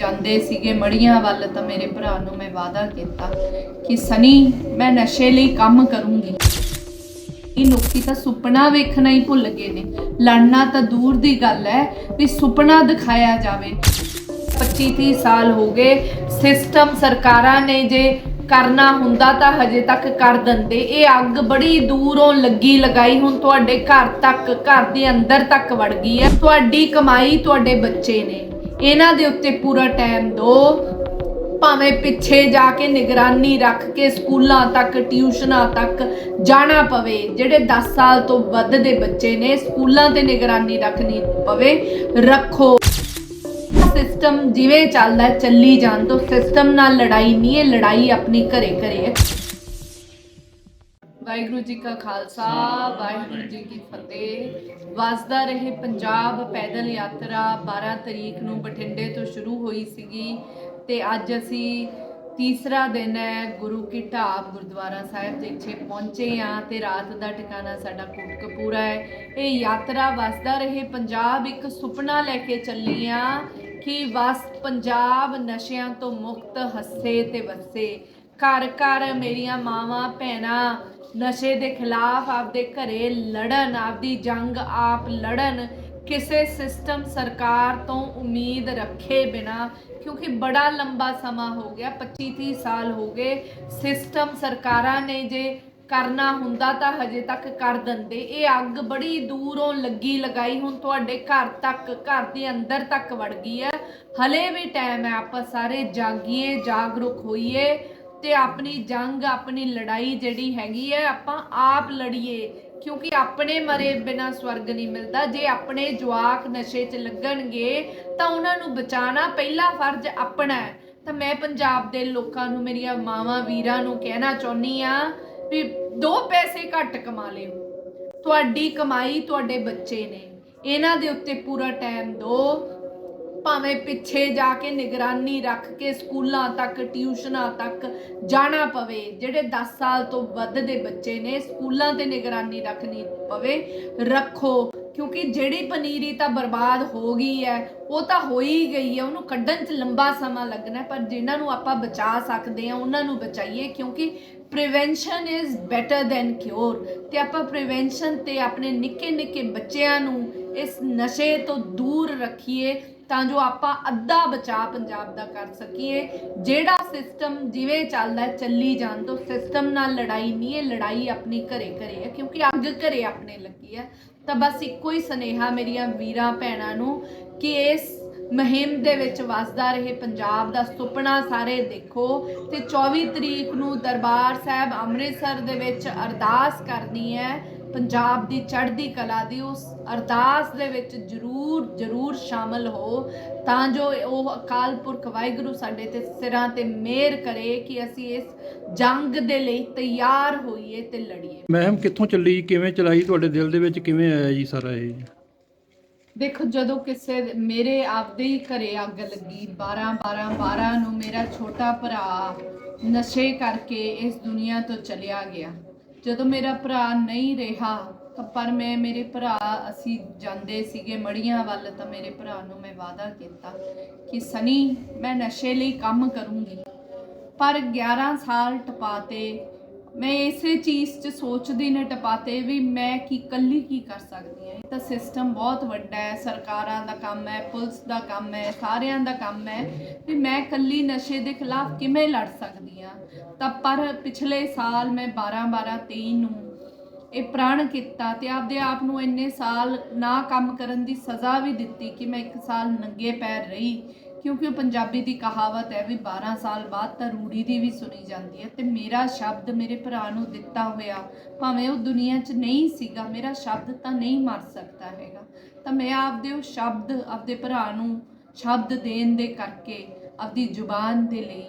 ਜਾਂਦੇ ਸੀਗੇ ਮੜੀਆਂ ਵੱਲ ਤਾਂ ਮੇਰੇ ਭਰਾ ਨੂੰ ਮੈਂ ਵਾਅਦਾ ਕੀਤਾ ਕਿ ਸਨੀ, ਮੈਂ ਨਸ਼ੇ ਲਈ ਕੰਮ ਕਰੂੰਗੀ। ਇਹ ਲੋਕੀ ਤਾਂ ਸੁਪਨਾ ਵੇਖਣਾ ਹੀ ਭੁੱਲ ਗਏ ਨੇ। ਲੜਨਾ ਤਾਂ ਦੂਰ ਦੀ ਗੱਲ ਹੈ ਵੀ ਸੁਪਨਾ ਦਿਖਾਇਆ ਜਾਵੇ। 25 30 ਸਾਲ ਹੋ ਗਏ ਸਿਸਟਮ ਸਰਕਾਰਾਂ ਨੇ ਜੇ ਕਰਨਾ ਹੁੰਦਾ ਤਾਂ ਹਜੇ ਤੱਕ ਕਰ ਦਿੰਦੇ। ਇਹ ਅੱਗ ਬੜੀ ਦੂਰੋਂ ਲੱਗੀ ਲਗਾਈ, ਹੁਣ ਤੁਹਾਡੇ ਘਰ ਤੱਕ, ਘਰ ਦੇ ਅੰਦਰ ਤੱਕ ਵੜ ਗਈ ਹੈ। ਤੁਹਾਡੀ ਕਮਾਈ ਤੁਹਾਡੇ ਬੱਚੇ ਨੇ। ਇਹਨਾਂ ਦੇ ਉੱਤੇ ਪੂਰਾ ਟਾਈਮ ਦਿਓ ਭਾਵੇਂ ਪਿੱਛੇ ਜਾ ਕੇ ਨਿਗਰਾਨੀ ਰੱਖ ਕੇ ਸਕੂਲਾਂ ਤੱਕ, ਟਿਊਸ਼ਨਾਂ ਤੱਕ ਜਾਣਾ ਪਵੇ, ਜਿਹੜੇ 10 ਸਾਲ ਤੋਂ ਵੱਧ ਦੇ ਬੱਚੇ ਨੇ, ਸਕੂਲਾਂ ਤੇ ਨਿਗਰਾਨੀ ਰੱਖਣੀ ਪਵੇ, ਰੱਖੋ। ਸਿਸਟਮ ਜਿਵੇਂ ਚੱਲਦਾ, ਚੱਲੀ ਜਾਣ ਤੋਂ ਸਿਸਟਮ ਨਾਲ ਲੜਾਈ ਨਹੀਂ ਹੈ ਲੜਾਈ ਆਪਣੀ ਘਰੇ ਘਰੇ ਹੈ। ਵਾਹਿਗੁਰੂ ਜੀ ਕਾ ਖਾਲਸਾ, ਵਾਹਿਗੁਰੂ ਜੀ ਕੀ ਫਤਿਹ। ਵਸਦਾ ਰਹੇ ਪੰਜਾਬ ਪੈਦਲ ਯਾਤਰਾ 12 ਤਰੀਕ ਨੂੰ ਬਠਿੰਡੇ ਤੋਂ ਸ਼ੁਰੂ ਹੋਈ ਸੀਗੀ ਤੇ ਅੱਜ ਅਸੀਂ ਤੀਸਰਾ ਦਿਨ ਹੈ ਗੁਰੂ ਕੀ ਢਾਬ ਗੁਰਦੁਆਰਾ ਸਾਹਿਬ ਦੇ ਪਹੁੰਚੇ ਆ ਤੇ ਰਾਤ ਦਾ ਟਿਕਾਣਾ ਸਾਡਾ ਕੋਟਕਪੂਰਾ ਹੈ। ਇਹ ਯਾਤਰਾ ਵਸਦਾ ਰਹੇ ਪੰਜਾਬ ਇੱਕ ਸੁਪਨਾ ਲੈ ਕੇ ਚੱਲੀ ਆ ਕਿ ਵਸ ਪੰਜਾਬ ਨਸ਼ਿਆਂ ਤੋਂ ਮੁਕਤ, ਹੱਸੇ ਤੇ ਵਸੇ। ਘਰ ਘਰ ਮੇਰੀਆਂ ਮਾਵਾਂ, ਭੈਣਾਂ ਨਸ਼ੇ ਦੇ ਖਿਲਾਫ ਆਪਦੇ ਘਰੇ ਲੜਨ, ਆਪਦੀ ਜੰਗ ਆਪ ਲੜਨ, ਕਿਸੇ ਸਿਸਟਮ ਸਰਕਾਰ ਤੋਂ ਉਮੀਦ ਰੱਖੇ ਬਿਨਾ, ਕਿਉਂਕਿ ਬੜਾ ਲੰਬਾ ਸਮਾਂ ਹੋ ਗਿਆ 25 30 ਸਾਲ ਹੋ ਗਏ ਸਿਸਟਮ ਸਰਕਾਰਾਂ ਨੇ ਜੇ ਕਰਨਾ ਹੁੰਦਾ ਤਾਂ ਹਜੇ ਤੱਕ ਕਰ ਦਿੰਦੇ। ਇਹ ਅੱਗ ਬੜੀ ਦੂਰੋਂ ਲੱਗੀ ਲਗਾਈ, ਹੁਣ ਤੁਹਾਡੇ ਘਰ ਤੱਕ, ਘਰ ਦੇ ਅੰਦਰ ਤੱਕ ਵੜ ਗਈ ਹੈ। ਹਲੇ ਵੀ ਟਾਈਮ ਹੈ, ਆਪਾਂ ਸਾਰੇ ਜਾਗੀਏ, ਜਾਗਰੂਕ ਹੋਈਏ। ਤੇ ਆਪਣੀ ਜੰਗ, ਆਪਣੀ ਲੜਾਈ ਜਿਹੜੀ ਹੈਗੀ ਹੈ, ਆਪਾਂ ਆਪ ਲੜੀਏ। ਕਿਉਂਕਿ ਆਪਣੇ ਮਰੇ ਬਿਨਾ ਸਵਰਗ ਨਹੀਂ ਮਿਲਦਾ। ਜੇ ਆਪਣੇ ਜਵਾਕ ਨਸ਼ੇ 'ਚ ਲੱਗਣਗੇ, ਤਾਂ ਉਹਨਾਂ ਨੂੰ ਬਚਾਉਣਾ ਪਹਿਲਾ ਫਰਜ਼ ਆਪਣਾ ਹੈ। ਤਾਂ ਮੈਂ ਪੰਜਾਬ ਦੇ ਲੋਕਾਂ ਨੂੰ, ਮੇਰੀਆਂ ਮਾਵਾਂ ਵੀਰਾਂ ਨੂੰ ਕਹਿਣਾ ਚਾਹੁੰਦੀ ਆ ਵੀ ਦੋ ਪੈਸੇ ਘੱਟ ਕਮਾ ਲਿਓ। ਤੁਹਾਡੀ ਕਮਾਈ ਤੁਹਾਡੇ ਬੱਚੇ ਨੇ। ਇਹਨਾਂ ਦੇ ਉੱਤੇ ਪੂਰਾ ਟਾਈਮ ਦਿਓ। ਭਾਵੇਂ ਪਿੱਛੇ ਜਾ ਕੇ ਨਿਗਰਾਨੀ ਰੱਖ ਕੇ ਸਕੂਲਾਂ ਤੱਕ, ਟਿਊਸ਼ਨਾਂ ਤੱਕ ਜਾਣਾ ਪਵੇ, ਜਿਹੜੇ 10 ਸਾਲ ਤੋਂ ਵੱਧ ਦੇ ਬੱਚੇ ਨੇ, ਸਕੂਲਾਂ ਤੇ ਨਿਗਰਾਨੀ ਰੱਖਣੀ ਪਵੇ, ਰੱਖੋ। ਕਿਉਂਕਿ ਜਿਹੜੀ ਪਨੀਰੀ ਤਾਂ ਬਰਬਾਦ ਹੋ ਗਈ ਹੈ, ਉਹ ਤਾਂ ਹੋ ਹੀ ਗਈ ਹੈ, ਉਹਨੂੰ ਕੱਢਣ 'ਚ ਲੰਬਾ ਸਮਾਂ ਲੱਗਣਾ ਪਰ ਜਿਨ੍ਹਾਂ ਨੂੰ ਆਪਾਂ ਬਚਾ ਸਕਦੇ ਹਾਂ, ਉਹਨਾਂ ਨੂੰ ਬਚਾਈਏ, ਕਿਉਂਕਿ prevention is better than cure ਤੇ ਆਪਾਂ ਪ੍ਰੀਵੈਂਸ਼ਨ ਤੇ ਆਪਣੇ ਨਿੱਕੇ ਨਿੱਕੇ ਬੱਚਿਆਂ ਨੂੰ ਇਸ ਨਸ਼ੇ ਤੋਂ ਦੂਰ ਰੱਖੀਏ ਤਾਂ ਜੋ ਆਪਾਂ ਅੱਧਾ ਬਚਾ ਪੰਜਾਬ ਦਾ ਕਰ ਸਕੀਏ। ਜਿਹੜਾ ਸਿਸਟਮ ਜਿਵੇਂ ਚੱਲਦਾ ਚੱਲੀ ਜਾਣ ਤੋਂ ਸਿਸਟਮ ਨਾਲ ਲੜਾਈ ਨਹੀਂ ਹੈ, ਲੜਾਈ ਆਪਣੀ ਘਰੇ ਘਰੇ ਹੈ, ਕਿਉਂਕਿ ਅੱਗ ਘਰੇ ਆਪਣੇ ਲੱਗੀ ਹੈ। ਤਾਂ ਬਸ ਇੱਕੋ ਹੀ ਸਨੇਹਾ ਮੇਰੀਆਂ ਵੀਰਾਂ ਭੈਣਾਂ ਨੂੰ ਕਿ ਇਸ ਮੁਹਿੰਮ ਦੇ ਵਿੱਚ ਵਸਦਾ ਰਹੇ ਪੰਜਾਬ ਦਾ ਸੁਪਨਾ ਸਾਰੇ ਦੇਖੋ ਤੇ 24 ਤਰੀਕ ਨੂੰ ਦਰਬਾਰ ਸਾਹਿਬ ਅੰਮ੍ਰਿਤਸਰ ਦੇ ਵਿੱਚ ਅਰਦਾਸ ਕਰਨੀ ਹੈ ਪੰਜਾਬ ਦੀ ਚੜ੍ਹਦੀ ਕਲਾ ਦੀ ਉਸ ਅਰਦਾਸ ਦੇ ਵਿੱਚ ਜਰੂਰ ਜਰੂਰ ਸ਼ਾਮਲ ਹੋ ਤਾਂ ਜੋ ਉਹ ਅਕਾਲ ਪੁਰਖ ਵਾਹਿਗੁਰੂ ਸਾਡੇ ਤੇ ਸਿਰਾਂ ਤੇ ਮਿਹਰ ਕਰੇ ਕਿ ਅਸੀਂ ਇਸ ਜੰਗ ਦੇ ਲਈ ਤਿਆਰ ਹੋਈਏ ਤੇ ਲੜੀਏ। ਮਹਿਮ ਕਿੱਥੋਂ ਚੱਲੀ ਕਿਵੇਂ ਚਲਾਈ ਤੁਹਾਡੇ ਦਿਲ ਦੇ ਵਿੱਚ ਕਿਵੇਂ ਆਇਆ ਜੀ ਸਾਰਾ ਇਹ? ਦੇਖੋ ਜਦੋਂ ਕਿਸੇ ਮੇਰੇ ਆਪਦੇ ਹੀ ਘਰੇ ਅੱਗ ਲੱਗੀ 12 12 12 ਨੂੰ ਮੇਰਾ ਛੋਟਾ ਭਰਾ ਨਸ਼ੇ ਕਰਕੇ ਇਸ ਦੁਨੀਆ ਤੋਂ ਚਲਿਆ ਗਿਆ। ਜਦੋਂ ਮੇਰਾ ਭਰਾ ਨਹੀਂ ਰਿਹਾ, ਤਾਂ ਪਰ ਮੈਂ ਮੇਰੇ ਭਰਾ, ਅਸੀਂ ਜਾਂਦੇ ਸੀਗੇ ਮੜੀਆਂ ਵੱਲ, ਤਾਂ ਮੇਰੇ ਭਰਾ ਨੂੰ ਮੈਂ ਵਾਅਦਾ ਕੀਤਾ ਕਿ ਸਨੀ, ਮੈਂ ਨਸ਼ੇ ਲਈ ਕੰਮ ਕਰੂੰਗੀ। ਪਰ 11 ਸਾਲ ਟਪਾਤੇ ਮੈਂ ਇਸੇ ਚੀਜ਼ 'ਚ ਸੋਚਦੀ ਨੇ ਟਪਾਤੇ ਵੀ ਮੈਂ ਕੀ ਕੱਲੀ ਕੀ ਕਰ ਸਕਦੀ ਹਾਂ। ਇਹ ਤਾਂ ਸਿਸਟਮ ਬਹੁਤ ਵੱਡਾ ਹੈ, ਸਰਕਾਰਾਂ ਦਾ ਕੰਮ ਹੈ, ਪੁਲਿਸ ਦਾ ਕੰਮ ਹੈ, ਸਾਰਿਆਂ ਦਾ ਕੰਮ ਹੈ ਵੀ ਮੈਂ ਕੱਲੀ ਨਸ਼ੇ ਦੇ ਖਿਲਾਫ ਕਿਵੇਂ ਲੜ ਸਕਦੀ ਹਾਂ। ਤਾਂ ਪਰ ਪਿਛਲੇ ਸਾਲ ਮੈਂ 12 12 23 ਨੂੰ ਇਹ ਪ੍ਰਣ ਕੀਤਾ ਤੇ ਆਪਦੇ ਆਪ ਨੂੰ ਇੰਨੇ ਸਾਲ ਨਾ ਕੰਮ ਕਰਨ ਦੀ ਸਜ਼ਾ ਵੀ ਦਿੱਤੀ ਕਿ ਮੈਂ ਇੱਕ ਸਾਲ ਨੰਗੇ ਪੈਰ ਰਹੀ। ਕਿਉਂਕਿ ਉਹ ਪੰਜਾਬੀ ਦੀ ਕਹਾਵਤ ਹੈ ਵੀ 12 ਸਾਲ ਬਾਅਦ ਤਾਂ ਰੂੜੀ ਦੀ ਵੀ ਸੁਣੀ ਜਾਂਦੀ ਹੈ ਤੇ ਮੇਰਾ ਸ਼ਬਦ ਮੇਰੇ ਭਰਾ ਨੂੰ ਦਿੱਤਾ ਹੋਇਆ, ਭਾਵੇਂ ਉਹ ਦੁਨੀਆ 'ਚ ਨਹੀਂ ਸੀਗਾ, ਮੇਰਾ ਸ਼ਬਦ ਤਾਂ ਨਹੀਂ ਮਰ ਸਕਦਾ ਹੈਗਾ। ਤਾਂ ਮੈਂ ਆਪਦੇ ਉਹ ਸ਼ਬਦ ਆਪਦੇ ਭਰਾ ਨੂੰ ਸ਼ਬਦ ਦੇਣ ਦੇ ਕਰਕੇ ਆਪਦੀ ਜ਼ੁਬਾਨ ਦੇ ਲਈ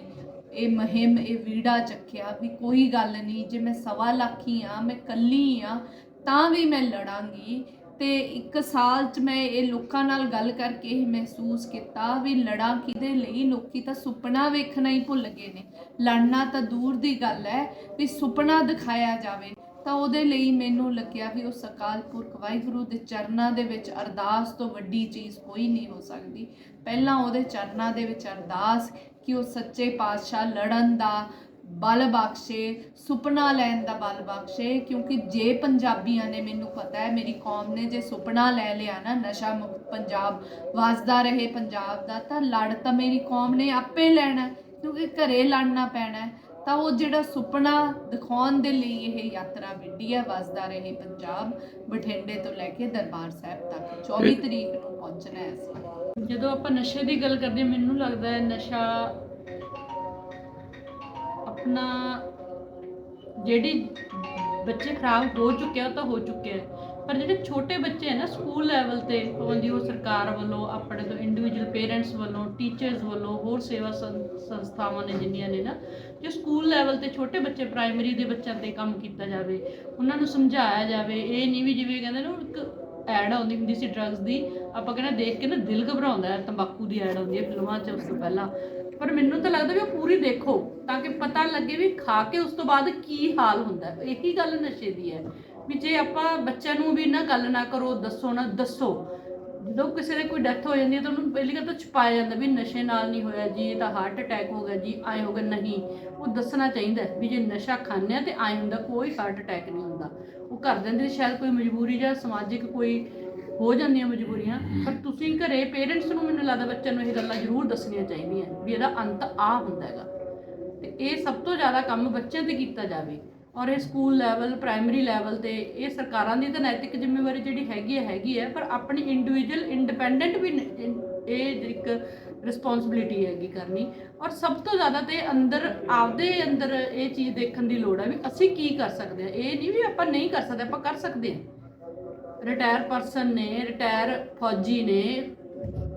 ਇਹ ਮੁਹਿੰਮ, ਇਹ ਵੀੜਾ ਚੱਕਿਆ ਵੀ ਕੋਈ ਗੱਲ ਨਹੀਂ, ਜੇ ਮੈਂ ਸਵਾ ਲੱਖੀ ਆ ਮੈਂ ਕੱਲੀ ਆ ਤਾਂ ਵੀ ਮੈਂ ਲੜਾਂਗੀ। ਤੇ ਇੱਕ ਸਾਲ ਚ ਮੈਂ ਇਹ ਲੋਕਾਂ ਨਾਲ ਗੱਲ ਕਰਕੇ ਇਹ ਮਹਿਸੂਸ ਕੀਤਾ ਵੀ ਲੜਾਂ ਕਿਹਦੇ ਲਈ, ਲੋਕੀ ਤਾਂ ਸੁਪਨਾ ਵੇਖਣਾ ਹੀ ਭੁੱਲ ਗਏ ਨੇ। ਲੜਨਾ ਤਾਂ ਦੂਰ ਦੀ ਗੱਲ ਹੈ ਵੀ ਸੁਪਨਾ ਦਿਖਾਇਆ ਜਾਵੇ। ਤਾਂ ਉਹਦੇ ਲਈ ਮੈਨੂੰ ਲੱਗਿਆ ਵੀ ਉਸ ਅਕਾਲ ਪੁਰਖ ਵਾਹਿਗੁਰੂ ਦੇ ਚਰਨਾਂ ਦੇ ਵਿੱਚ ਅਰਦਾਸ ਤੋਂ ਵੱਡੀ ਚੀਜ਼ ਕੋਈ ਨਹੀਂ ਹੋ ਸਕਦੀ। ਪਹਿਲਾਂ ਉਹਦੇ ਚਰਨਾਂ ਦੇ ਵਿੱਚ ਅਰਦਾਸ ਕਿ ਉਹ ਸੱਚੇ ਪਾਤਸ਼ਾਹ ਲੜਨ ਦਾ ਬਲ ਬਖਸ਼ੇ ਸੁਪਨਾ ਲੈਣ ਦਾ ਬਲ ਬਖਸ਼ੇ ਕਿਉਂਕਿ ਜੇ ਪੰਜਾਬੀਆਂ ਨੇ ਮੈਨੂੰ ਪਤਾ ਹੈ ਮੇਰੀ ਕੌਮ ਨੇ ਜੇ ਸੁਪਨਾ ਲੈ ਲਿਆ ਨਾ ਨਸ਼ਾ ਮੁਕਤ ਪੰਜਾਬ ਵਸਦਾ ਰਹੇ ਪੰਜਾਬ ਦਾ ਤਾਂ ਲੜ ਤਾਂ ਮੇਰੀ ਕੌਮ ਨੇ ਆਪੇ ਲੈਣਾ ਕਿਉਂਕਿ ਘਰੇ ਲੜਨਾ ਪੈਣਾ। ਤਾਂ ਉਹ ਜਿਹੜਾ ਸੁਪਨਾ ਦਿਖਾਉਣ ਦੇ ਲਈ ਇਹ ਯਾਤਰਾ ਵਿੱਢੀ ਹੈ ਵਸਦਾ ਰਹੇ ਪੰਜਾਬ ਬਠਿੰਡੇ ਤੋਂ ਲੈ ਕੇ ਦਰਬਾਰ ਸਾਹਿਬ ਤੱਕ 24 ਤਰੀਕ ਨੂੰ ਪਹੁੰਚਣਾ ਹੈ ਅਸੀਂ ਜਦੋਂ ਆਪਾਂ ਨਸ਼ੇ ਦੀ ਗੱਲ ਕਰਦੇ ਮੈਨੂੰ ਲੱਗਦਾ ਹੈ ਨਸ਼ਾ ਆਪਣਾ ਜਿਹੜੀ ਬੱਚੇ ਖਰਾਬ ਹੋ ਚੁੱਕਿਆ ਉਹ ਤਾਂ ਹੋ ਚੁੱਕਿਆ ਹੈ ਪਰ ਜਿਹੜੇ ਛੋਟੇ ਬੱਚੇ ਹੈ ਨਾ, ਸਕੂਲ ਲੈਵਲ ਤੇ ਪਾਬੰਦੀ ਉਹ ਸਰਕਾਰ ਵੱਲੋਂ, ਆਪਣੇ ਤੋਂ ਇੰਡੀਵਿਜੂਅਲ ਪੇਰੈਂਟਸ ਵੱਲੋਂ ਟੀਚਰਸ ਵੱਲੋਂ, ਹੋਰ ਸੇਵਾ ਸੰਸਥਾਵਾਂ ਨੇ ਜਿੰਨੀਆਂ ਨੇ ਨਾ, ਜੇ ਸਕੂਲ ਲੈਵਲ ਤੇ ਛੋਟੇ ਬੱਚੇ ਪ੍ਰਾਇਮਰੀ ਦੇ ਬੱਚਿਆਂ ਤੇ ਕੰਮ ਕੀਤਾ ਜਾਵੇ, ਉਹਨਾਂ ਨੂੰ ਸਮਝਾਇਆ ਜਾਵੇ, ਇਹ ਨਹੀਂ ਵੀ ਜਿਵੇਂ ਕਹਿੰਦੇ ਨਾ ਇੱਕ ਐਡ ਆਉਂਦੀ ਹੁੰਦੀ ਸੀ ਡਰੱਗਸ ਦੀ, ਆਪਾਂ ਕਹਿੰਦੇ ਦੇਖ ਕੇ ਨਾ ਦਿਲ ਘਬਰਾਉਂਦਾ ਹੈ, ਤੰਬਾਕੂ ਦੀ ਐਡ ਆਉਂਦੀ ਹੈ, ਫਿਲਮਾਂ 'ਚ ਉਸ ਤੋਂ ਪਹਿਲਾਂ। ਪਰ ਮੈਨੂੰ ਤਾਂ ਲੱਗਦਾ ਵੀ ਉਹ ਪੂਰੀ ਦੇਖੋ, ਤਾਂ ਕਿ ਪਤਾ ਲੱਗੇ ਵੀ ਖਾ ਕੇ ਉਸ ਤੋਂ ਬਾਅਦ ਕੀ ਹਾਲ ਹੁੰਦਾ ਇਹੀ ਗੱਲ ਨਸ਼ੇ ਦੀ ਹੈ ਵੀ ਜੇ ਆਪਾਂ ਬੱਚਿਆਂ ਨੂੰ ਵੀ ਨਾ ਗੱਲ ਨਾ ਕਰੋ, ਦੱਸੋ ਨਾ, ਦੱਸੋ। ਜਦੋਂ ਕਿਸੇ ਦੇ ਕੋਈ ਡੈਥ ਹੋ ਜਾਂਦੀ ਹੈ ਤਾਂ ਉਹਨੂੰ ਪਹਿਲੀ ਗੱਲ ਤਾਂ ਛੁਪਾਇਆ ਜਾਂਦਾ ਵੀ ਨਸ਼ੇ ਨਾਲ ਨਹੀਂ ਹੋਇਆ ਜੀ, ਇਹ ਤਾਂ ਹਾਰਟ ਅਟੈਕ ਹੋ ਗਿਆ ਜੀ, ਆਏ ਹੋ ਗਿਆ। ਨਹੀਂ, ਉਹ ਦੱਸਣਾ ਚਾਹੀਦਾ ਵੀ ਜੇ ਨਸ਼ਾ ਖਾਂਦੇ ਆ ਤੇ ਆਏ ਹੁੰਦਾ, ਕੋਈ ਹਾਰਟ ਅਟੈਕ ਨਹੀਂ ਹੁੰਦਾ। ਉਹ ਕਰ ਦਿੰਦੇ ਸ਼ਾਇਦ ਕੋਈ ਮਜਬੂਰੀ ਜਾਂ ਸਮਾਜਿਕ ਕੋਈ ਹੋ ਜਾਂਦੀਆਂ ਮਜਬੂਰੀਆਂ ਪਰ ਤੁਸੀਂ ਘਰੇ ਪੇਰੈਂਟਸ ਨੂੰ ਮੈਨੂੰ ਲੱਗਦਾ ਬੱਚਿਆਂ ਨੂੰ ਇਹ ਗੱਲਾਂ ਜ਼ਰੂਰ ਦੱਸਣੀਆਂ ਚਾਹੀਦੀਆਂ ਵੀ ਇਹਦਾ ਅੰਤ ਆ ਹੁੰਦਾ ਹੈਗਾ। ਤੇ ਇਹ ਸਭ ਤੋਂ ਜ਼ਿਆਦਾ ਕੰਮ ਬੱਚਿਆਂ ਤੇ ਕੀਤਾ ਜਾਵੇ। ਔਰ ਇਹ ਸਕੂਲ ਲੈਵਲ ਪ੍ਰਾਇਮਰੀ ਲੈਵਲ ਤੇ ਇਹ ਸਰਕਾਰਾਂ ਦੀ ਤਾਂ ਨੈਤਿਕ ਜ਼ਿੰਮੇਵਾਰੀ ਜਿਹੜੀ ਹੈਗੀ ਹੈ ਹੈਗੀ ਹੈ ਪਰ ਆਪਣੀ ਇੰਡੀਵਿਜੂਅਲ ਇੰਡੀਪੈਂਡੈਂਟ ਵੀ ਇਹ ਇੱਕ ਰਿਸਪੌਂਸਿਬਿਲਿਟੀ ਹੈਗੀ ਕਰਨੀ। ਔਰ ਸਭ ਤੋਂ ਜ਼ਿਆਦਾ ਤੇ ਅੰਦਰ ਆਪਦੇ ਅੰਦਰ ਇਹ ਚੀਜ਼ ਦੇਖਣ ਦੀ ਲੋੜ ਹੈ ਵੀ ਅਸੀਂ ਕੀ ਕਰ ਸਕਦੇ ਹਾਂ। ਇਹ ਨਹੀਂ ਵੀ ਆਪਾਂ ਨਹੀਂ ਕਰ ਸਕਦੇ ਆਪਾਂ ਕਰ ਸਕਦੇ ਹਾਂ। ਰਿਟਾਇਰ ਪਰਸਨ ਨੇ ਰਿਟਾਇਰ ਫੌਜੀ ਨੇ,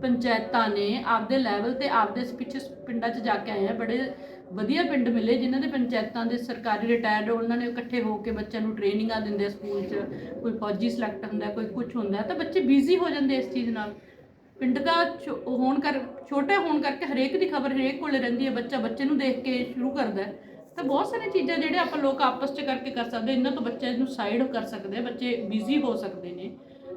ਪੰਚਾਇਤਾਂ ਨੇ, ਆਪਦੇ ਲੈਵਲ ਤੇ ਆਪਦੇ ਪਿੱਛੇ ਪਿੰਡਾਂ 'ਚ ਜਾ ਕੇ ਆਏ ਆ। ਬੜੇ ਵਧੀਆ ਪਿੰਡ ਮਿਲੇ ਜਿਨ੍ਹਾਂ ਦੇ ਪੰਚਾਇਤਾਂ ਦੇ ਸਰਕਾਰੀ ਰਿਟਾਇਰਡ ਉਹਨਾਂ ਨੇ ਇਕੱਠੇ ਹੋ ਕੇ ਬੱਚਿਆਂ ਨੂੰ ਟ੍ਰੇਨਿੰਗਾਂ ਦਿੰਦੇ ਸਕੂਲ 'ਚ। ਕੋਈ ਫੌਜੀ ਸਿਲੈਕਟ ਹੁੰਦਾ, ਕੋਈ ਕੁਝ ਹੁੰਦਾ, ਤਾਂ ਬੱਚੇ ਬਿਜ਼ੀ ਹੋ ਜਾਂਦੇ ਇਸ ਚੀਜ਼ ਨਾਲ। ਪਿੰਡ ਦਾ ਛੋ- ਹੋਣ ਕਰ, ਛੋਟੇ ਹੋਣ ਕਰਕੇ ਹਰੇਕ ਦੀ ਖਬਰ ਹਰੇਕ ਕੋਲ ਰਹਿੰਦੀ ਹੈ। ਬੱਚਾ ਬੱਚੇ ਨੂੰ ਦੇਖ ਕੇ ਸ਼ੁਰੂ ਕਰਦਾ ਤਾਂ ਬਹੁਤ ਸਾਰੀਆਂ ਚੀਜ਼ਾਂ ਜਿਹੜੇ ਆਪਾਂ ਲੋਕ ਆਪਸ 'ਚ ਕਰਕੇ ਕਰ ਸਕਦੇ, ਇਹਨਾਂ ਤੋਂ ਬੱਚੇ ਨੂੰ ਸਾਈਡ ਕਰ ਸਕਦੇ ਬੱਚੇ ਬਿਜ਼ੀ ਹੋ ਸਕਦੇ ਨੇ।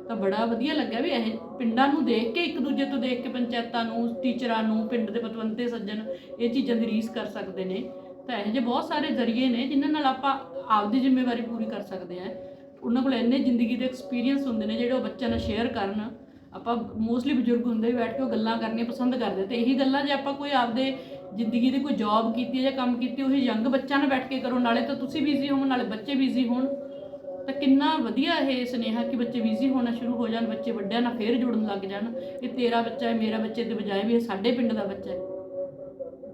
ਤਾਂ ਬੜਾ ਵਧੀਆ ਲੱਗਿਆ ਵੀ ਇਹ ਪਿੰਡਾਂ ਨੂੰ ਦੇਖ ਕੇ, ਇੱਕ ਦੂਜੇ ਤੋਂ ਦੇਖ ਕੇ ਪੰਚਾਇਤਾਂ ਨੂੰ, ਟੀਚਰਾਂ ਨੂੰ, ਪਿੰਡ ਦੇ ਪਤਵੰਤੇ, ਸੱਜਣ ਇਹ ਚੀਜ਼ਾਂ ਦੀ ਰੀਸ ਕਰ ਸਕਦੇ ਨੇ। ਤਾਂ ਇਹੋ ਜਿਹੇ ਬਹੁਤ ਸਾਰੇ ਜ਼ਰੀਏ ਨੇ ਜਿਨ੍ਹਾਂ ਨਾਲ ਆਪਾਂ ਆਪਦੀ ਜ਼ਿੰਮੇਵਾਰੀ ਪੂਰੀ ਕਰ ਸਕਦੇ ਆ। ਉਹਨਾਂ ਕੋਲ ਇੰਨੇ ਜ਼ਿੰਦਗੀ ਦੇ ਐਕਸਪੀਰੀਅੰਸ ਹੁੰਦੇ ਨੇ ਜਿਹੜੇ ਉਹ ਬੱਚਿਆਂ ਨਾਲ ਸ਼ੇਅਰ ਕਰਨ। ਆਪਾਂ ਮੋਸਟਲੀ ਬਜ਼ੁਰਗ ਹੁੰਦੇ ਵੀ ਬੈਠ ਕੇ ਉਹ ਗੱਲਾਂ ਕਰਨੀਆਂ ਪਸੰਦ ਕਰਦੇ ਤੇ ਇਹੀ ਗੱਲਾਂ ਜੇ ਆਪਾਂ ਕੋਈ ਆਪਦੇ ਜ਼ਿੰਦਗੀ ਦੀ ਕੋਈ ਜੌਬ ਕੀਤੀ ਹੈ ਜਾਂ ਕੰਮ ਕੀਤੀ ਉਹੀ ਯੰਗ ਬੱਚਿਆਂ ਨਾਲ ਬੈਠ ਕੇ ਕਰੋ, ਨਾਲੇ ਤਾਂ ਤੁਸੀਂ ਬਿਜ਼ੀ ਹੋਵੋ, ਨਾਲੇ ਬੱਚੇ ਬਿਜ਼ੀ ਹੋਣ। ਤਾਂ ਕਿੰਨਾ ਵਧੀਆ ਇਹ ਸੁਨੇਹਾ ਕਿ ਬੱਚੇ ਬਿਜ਼ੀ ਹੋਣਾ ਸ਼ੁਰੂ ਹੋ ਜਾਣ, ਬੱਚੇ ਵੱਡਿਆਂ ਨਾਲ ਫੇਰ ਜੁੜਨ ਲੱਗ ਜਾਣ। ਇਹ ਤੇਰਾ ਬੱਚਾ ਹੈ, ਮੇਰਾ ਬੱਚੇ ਦੇ ਬਜਾਏ ਵੀ ਇਹ ਸਾਡੇ ਪਿੰਡ ਦਾ ਬੱਚਾ ਹੈ।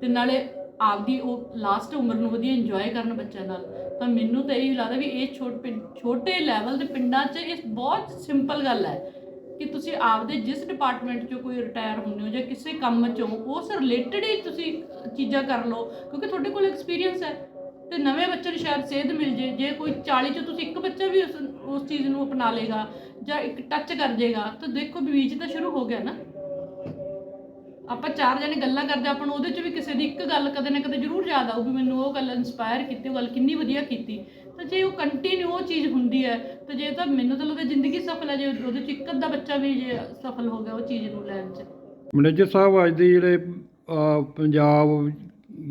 ਤੇ ਨਾਲੇ ਆਪਦੀ ਉਹ ਲਾਸਟ ਉਮਰ ਨੂੰ ਵਧੀਆ ਇੰਜੋਏ ਕਰਨ ਬੱਚਿਆਂ ਨਾਲ। ਤਾਂ ਮੈਨੂੰ ਤਾਂ ਇਹ ਲੱਗਦਾ ਵੀ ਇਹ ਛੋਟ ਪਿੰ- ਛੋਟੇ ਲੈਵਲ ਦੇ ਪਿੰਡਾਂ 'ਚ ਇਹ ਬਹੁਤ ਸਿੰਪਲ ਗੱਲ ਹੈ। ਕਿ ਤੁਸੀਂ ਆਪਦੇ ਜਿਸ ਡਿਪਾਰਟਮੈਂਟ 'ਚੋਂ ਕੋਈ ਰਿਟਾਇਰ ਹੁੰਦੇ ਹੋ ਜਾਂ ਕਿਸੇ ਕੰਮ 'ਚੋਂ, ਉਸ ਰਿਲੇਟਡ ਹੀ ਤੁਸੀਂ ਚੀਜ਼ਾਂ ਕਰ ਲਓ, ਕਿਉਂਕਿ ਤੁਹਾਡੇ ਕੋਲ ਐਕਸਪੀਰੀਅੰਸ ਹੈ। ਤੇ ਨਵੇਂ ਬੱਚੇ ਨੂੰ ਸ਼ਾਇਦ ਸੇਧ ਮਿਲ ਜੇ ਜੇ ਕੋਈ 40 'ਚੋਂ ਤੁਸੀਂ ਇੱਕ ਬੱਚਾ ਵੀ ਉਸ ਉਸ ਚੀਜ਼ ਨੂੰ ਅਪਣਾ ਲੇਗਾ ਜਾਂ ਇੱਕ ਟੱਚ ਕਰ ਜੇਗਾ, ਤਾਂ ਦੇਖੋ ਵੀ ਬੀਜ ਤਾਂ ਸ਼ੁਰੂ ਹੋ ਗਿਆ ਨਾ। ਆਪਾਂ ਚਾਰ ਜਣੇ ਗੱਲਾਂ ਕਰਦੇ ਆਪਾਂ ਨੂੰ ਉਹਦੇ 'ਚ ਵੀ ਕਿਸੇ ਦੀ ਇੱਕ ਗੱਲ ਕਦੇ ਨਾ ਕਦੇ ਜ਼ਰੂਰ ਯਾਦ ਆਊ ਵੀ ਮੈਨੂੰ ਉਹ ਗੱਲ ਇਨਸਪਾਇਰ ਕੀਤੀ ਉਹ ਗੱਲ ਕਿੰਨੀ ਵਧੀਆ ਕੀਤੀ। ਤਾਂ ਜੇ ਉਹ ਕੰਟੀਨਿਊ ਉਹ ਚੀਜ਼ ਹੁੰਦੀ ਹੈ ਤਾਂ ਜੇ ਤਾਂ ਮੈਨੂੰ ਤਾਂ ਲੱਗਦਾ ਜ਼ਿੰਦਗੀ ਸਫਲ ਹੈ ਜੇ ਉਹਦੇ 'ਚ ਇੱਕ ਅੱਧਾ ਬੱਚਾ ਵੀ ਜੇ ਸਫਲ ਹੋ ਗਿਆ ਉਹ ਚੀਜ਼ ਨੂੰ ਲੈਣ 'ਚ। ਮੈਨੇਜਰ ਸਾਹਿਬ ਅੱਜ ਦੇ ਜਿਹੜੇ ਪੰਜਾਬ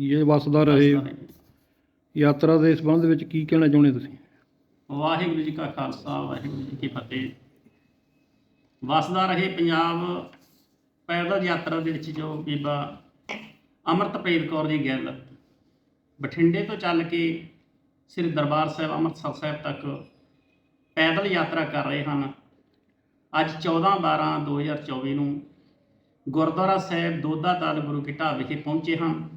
ਇਹ ਵਸਦਾ ਰਹੇ ਯਾਤਰਾ ਦੇ ਸੰਬੰਧ ਵਿੱਚ ਕੀ ਕਹਿਣਾ ਚਾਹੁੰਦੇ ਤੁਸੀਂ? ਵਾਹਿਗੁਰੂ ਜੀ ਕਾ ਖਾਲਸਾ ਵਾਹਿਗੁਰੂ ਜੀ ਕੀ ਫਤਿਹ। ਵਸਦਾ ਰਹੇ ਪੰਜਾਬ ਪੈਦਲ ਯਾਤਰਾ ਦੇ ਵਿੱਚ ਜੋ ਬੀਬਾ ਅਮਰਤਪ੍ਰੀਤ ਕੌਰ ਜੀ ਗਿੱਲ ਬਠਿੰਡੇ ਤੋਂ ਚੱਲ ਕੇ ਸ੍ਰੀ ਦਰਬਾਰ ਸਾਹਿਬ ਅੰਮ੍ਰਿਤਸਰ ਸਾਹਿਬ ਤੱਕ ਪੈਦਲ ਯਾਤਰਾ ਕਰ ਰਹੇ ਹਨ। ਅੱਜ 14 12 2024 ਨੂੰ ਗੁਰਦੁਆਰਾ ਸਾਹਿਬ ਦੋਦਾ ਤਾਲ ਗੁਰੂ ਕੀ ਢਾਬ ਵਿਖੇ ਪਹੁੰਚੇ ਹਨ।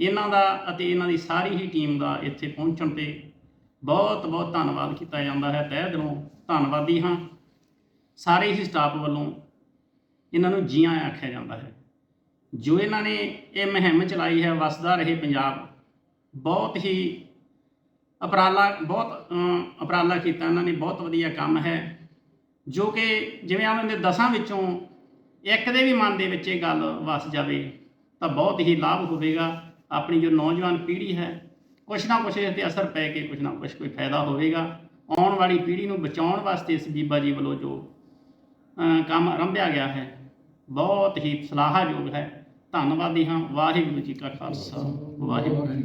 ਇਹਨਾਂ ਦਾ ਅਤੇ ਇਹਨਾਂ ਦੀ ਸਾਰੀ ਹੀ ਟੀਮ ਦਾ ਇੱਥੇ ਪਹੁੰਚਣ ਤੇ ਬਹੁਤ ਬਹੁਤ ਧੰਨਵਾਦ ਕੀਤਾ ਜਾਂਦਾ ਹੈ। ਤਹਿ ਦਿਲੋਂ ਧੰਨਵਾਦੀ ਹਾਂ। ਸਾਰੇ ਹੀ ਸਟਾਫ ਵੱਲੋਂ ਇਹਨਾਂ ਨੂੰ ਜੀਆਂ ਆਖਿਆ ਜਾਂਦਾ ਹੈ। ਜੋ ਇਹਨਾਂ ਨੇ ਇਹ ਮਹਿੰਮ ਚਲਾਈ ਹੈ, ਵਸਦਾ ਰਹੇ ਪੰਜਾਬ, ਬਹੁਤ ਹੀ ਅਪਰਾਲਾ, ਬਹੁਤ ਅਪਰਾਲਾ ਕੀਤਾ ਇਹਨਾਂ ਨੇ, ਬਹੁਤ ਵਧੀਆ ਕੰਮ ਹੈ। ਜੋ ਕਿ ਜਿਵੇਂ ਉਹਨਾਂ ਦੇ ਦਸਾਂ ਵਿੱਚੋਂ ਇੱਕ ਦੇ ਵੀ ਮਨ ਦੇ ਵਿੱਚ ਇਹ ਗੱਲ ਵਸ ਜਾਵੇ, ਤਾਂ ਬਹੁਤ ਹੀ ਲਾਭ ਹੋਵੇਗਾ। ਆਪਣੀ ਜੋ ਨੌਜਵਾਨ ਪੀੜ੍ਹੀ ਹੈ, ਕੁਛ ਨਾ ਕੁਛ ਇਹਦੇ ਤੇ ਅਸਰ ਪੈ ਕੇ ਕੁਛ ਨਾ ਕੁਛ ਕੋਈ ਫਾਇਦਾ ਹੋਵੇਗਾ। ਆਉਣ ਵਾਲੀ ਪੀੜ੍ਹੀ ਨੂੰ ਬਚਾਉਣ ਵਾਸਤੇ ਇਸ ਬੀਬਾ ਜੀ ਵੱਲੋਂ ਜੋ ਕੰਮ ਆਰੰਭਿਆ ਗਿਆ ਹੈ ਬਹੁਤ ਹੀ ਸਲਾਹਾਯੋਗ ਹੈ। ਧੰਨਵਾਦੀ ਹਾਂ। ਵਾਹਿਗੁਰੂ ਜੀ ਕਾ ਖਾਲਸਾ। ਵਾਹਿਗੁਰੂ